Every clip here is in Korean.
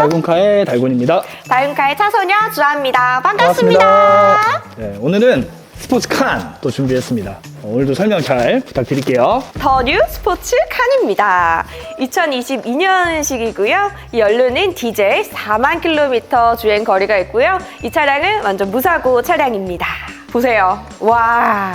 달군카의 달군입니다. 다음카의 차소녀 주아입니다. 반갑습니다. 네, 오늘은 스포츠 칸 또 준비했습니다. 어, 오늘도 설명 잘 부탁드릴게요. 더 뉴 스포츠 칸입니다. 2022년식이고요. 이 연료는 디젤 4만 킬로미터 주행 거리가 있고요. 이 차량은 완전 무사고 차량입니다. 보세요. 와.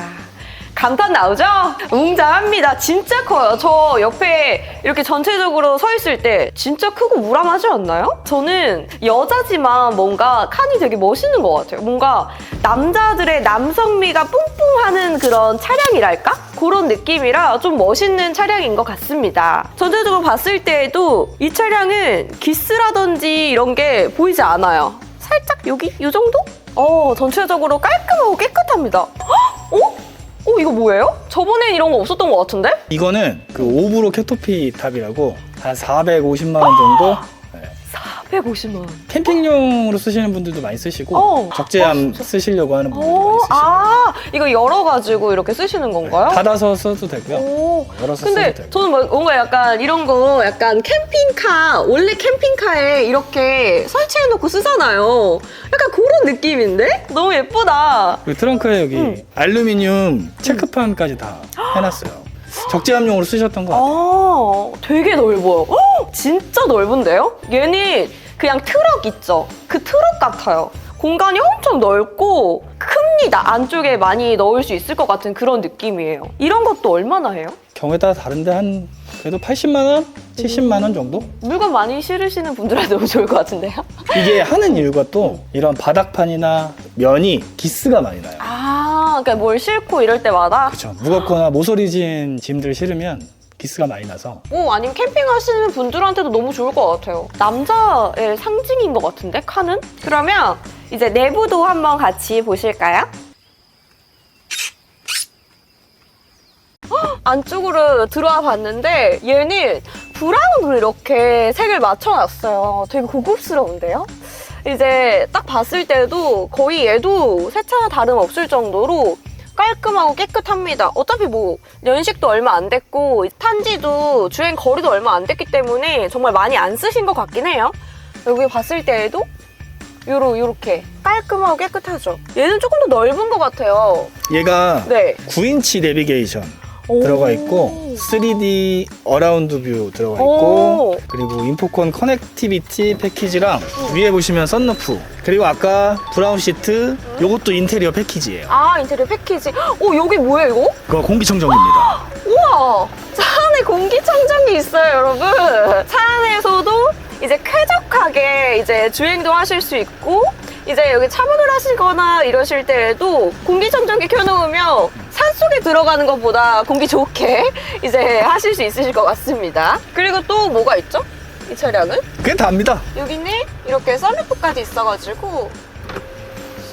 감탄 나오죠? 웅장합니다. 진짜 커요. 저 옆에 이렇게 전체적으로 서 있을 때 진짜 크고 무람하지 않나요? 저는 여자지만 뭔가 칸이 되게 멋있는 것 같아요. 뭔가 남자들의 남성미가 뿜뿜하는 그런 차량이랄까? 그런 느낌이라 좀 멋있는 차량인 것 같습니다. 전체적으로 봤을 때에도 이 차량은 기스라든지 이런 게 보이지 않아요. 살짝 여기? 이 정도? 어, 전체적으로 깔끔하고 깨끗합니다. 헉? 어? 어, 이거 뭐예요? 저번엔 이런 거 없었던 것 같은데? 이거는 그 오브로 캐토피 탑이라고 한 450만 원 정도 네, 450만 원. 캠핑용으로 쓰시는 분들도 많이 쓰시고 어. 적재함 쓰시려고 하는 분들도 많이 오, 쓰시고 아, 이거 열어가지고 이렇게 쓰시는 건가요? 닫아서 써도 되고요. 오. 열어서 근데 써도 되고. 저는 뭐- 뭔가 약간 이런 거 약간 캠핑카 원래 캠핑카에 이렇게 설치해 놓고 쓰잖아요. 약간 그런 느낌인데 너무 예쁘다. 그 트렁크에 여기 음. 알루미늄 체크판까지 다 해놨어요. 적재함용으로 쓰셨던 거 같아요. 아, 되게 넓어요. 헉, 진짜 넓은데요? 얘는 그냥 트럭 있죠? 그 트럭 같아요. 공간이 엄청 넓고 큽니다. 안쪽에 많이 넣을 수 있을 것 같은 그런 느낌이에요. 이런 것도 얼마나 해요? 경우에 따라 다른데 한 그래도 80만 원, 70만 원 정도? 물건 많이 실으시는 분들한테 너무 좋을 것 같은데요? 이게 하는 이유가 또 이런 바닥판이나 면이 기스가 많이 나요. 아, 그러니까 뭘 싣고 이럴 때마다 그렇죠. 무겁거나 모서리진 짐들 실으면 기스가 많이 나서 오, 아니면 캠핑하시는 분들한테도 너무 좋을 것 같아요. 남자의 상징인 것 같은데, 칸은? 그러면 이제 내부도 한번 같이 보실까요? 헉, 안쪽으로 들어와 봤는데 얘는 브라운으로 이렇게 색을 맞춰놨어요. 되게 고급스러운데요? 이제 딱 봤을 때도 거의 얘도 세차나 다름없을 정도로 깔끔하고 깨끗합니다. 어차피 뭐 연식도 얼마 안 됐고 탄지도 주행 거리도 얼마 안 됐기 때문에 정말 많이 안 쓰신 것 같긴 해요. 여기 봤을 때에도 요로 요렇게 깔끔하고 깨끗하죠. 얘는 조금 더 넓은 것 같아요. 얘가 네. 9인치 내비게이션 들어가 있고 3D 어라운드 뷰 들어가 오. 있고 그리고 인포콘 커넥티비티 패키지랑 위에 보시면 썬루프 그리고 아까 브라운 시트 요것도 인테리어 패키지예요. 아 인테리어 패키지. 오 여기 뭐예요 이거? 그거 공기청정기입니다. 우와! 차 안에 공기청정기 있어요, 여러분. 차 안에서도 이제 쾌적하게 이제 주행도 하실 수 있고, 이제 여기 차박을 하시거나 이러실 때에도 공기청정기 켜놓으면 산속에 들어가는 것보다 공기 좋게 이제 하실 수 있으실 것 같습니다. 그리고 또 뭐가 있죠? 이 차량은? 그게 다입니다. 여기는 이렇게 썬루프까지 있어가지고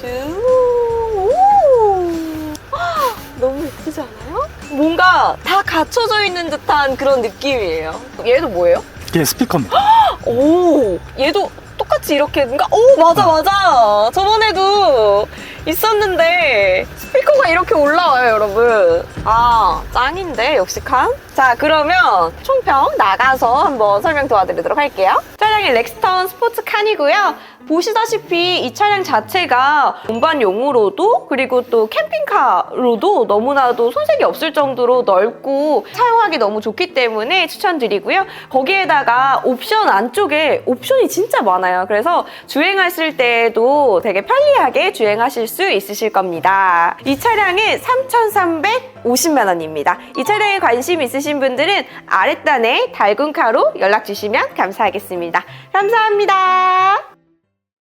슈 너무 예쁘지 않아요? 뭔가 다 갖춰져 있는 듯한 그런 느낌이에요. 얘도 뭐예요? 이게 스피커입니다. 오, 얘도 똑같이 이렇게 뭔가 오 맞아 맞아. 저번에도 있었는데 스 피커가 이렇게 올라와요 여러분 아 짱인데 역시 칸 자 그러면 총평 나가서 한번 설명 도와드리도록 할게요 차량이 렉스턴 스포츠 칸이고요 보시다시피 이 차량 자체가 운반용으로도 그리고 또 캠핑카로도 너무나도 손색이 없을 정도로 넓고 사용하기 너무 좋기 때문에 추천드리고요. 거기에다가 옵션 안쪽에 옵션이 진짜 많아요. 그래서 주행하실 때도 되게 편리하게 주행하실 수 있으실 겁니다. 이 차량은 3,350만 원입니다. 이 차량에 관심 있으신 분들은 아랫단에 달군카로 연락 주시면 감사하겠습니다. 감사합니다.